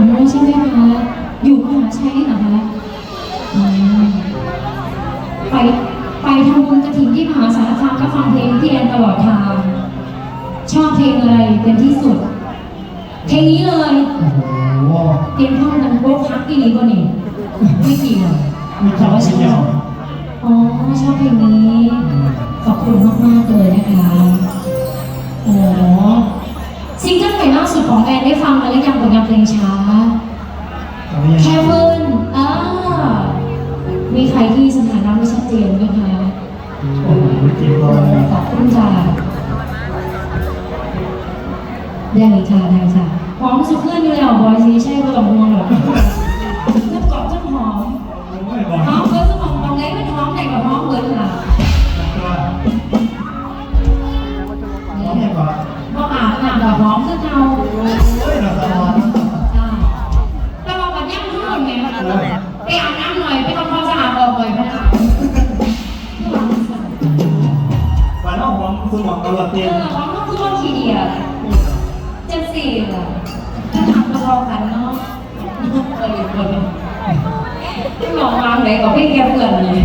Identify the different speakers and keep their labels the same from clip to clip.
Speaker 1: อ๋อใช่ไหมคะ อยู่มหาชัยนี่เหรอคะอืมไปไปทำบุญกระถิ่นที่มหาสารคามก็ฟังเพลงพี่แอนตลอดทาง ชอบเพลงอะไรเป็นที่สุด เพลงนี้เลย
Speaker 2: โอ้โห
Speaker 1: เพลงพ่อดังโบ๊ะพักอีหลีบ่นี่ไม่กี่หรอกแต่ว่าชอบอ๋อชอบเพลงนี้ ขอบคุณมากๆเลยนะคะ เกิลใหม่ล่าสุดของแอนได้ฟังมาแล้วยังผลงานเพลงช้า
Speaker 2: เอาไว้ยัง
Speaker 1: แค่เพิ่นอ่ามีใครที่สถานะไม่ชัดเจนไหมคะ
Speaker 2: โอ้โหจริงเลย
Speaker 1: ขอบคุณค่ะได้เลยค่ะได้ค่ะหอมสุดเพื่อนอยู่แล้วบอยซีใช่ก็ต้องห่วงหรอก ไปอาบน้ำหน่อยไปทำความสะอาดออกบ่อยไหมนะ
Speaker 2: วันน้องหอมคือหอมตลอด
Speaker 1: เอ
Speaker 2: เตียง
Speaker 1: อหอมก็คือว่าทีเดียวจะสี่อะถ้าทำกระเพรากันเนาะเออคนที่ลองวางไหนกับพี่แกเพื่อนเลย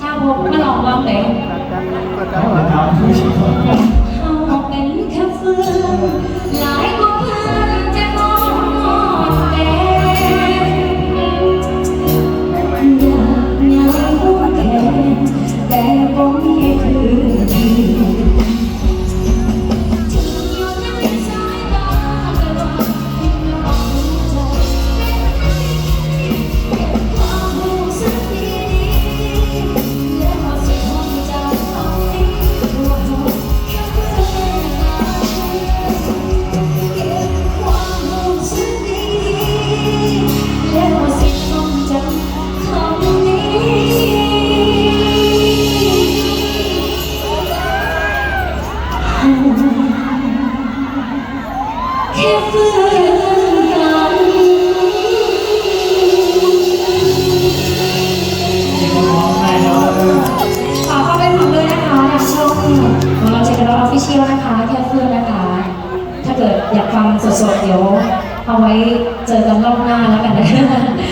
Speaker 1: ถ้าพบมาลองวางไหน
Speaker 2: น้องถามผู้ชม
Speaker 1: เอยากฟังสดๆ เดี๋ยวเอาไว้เจอกันรอบหน้าแล้วกันนะคะ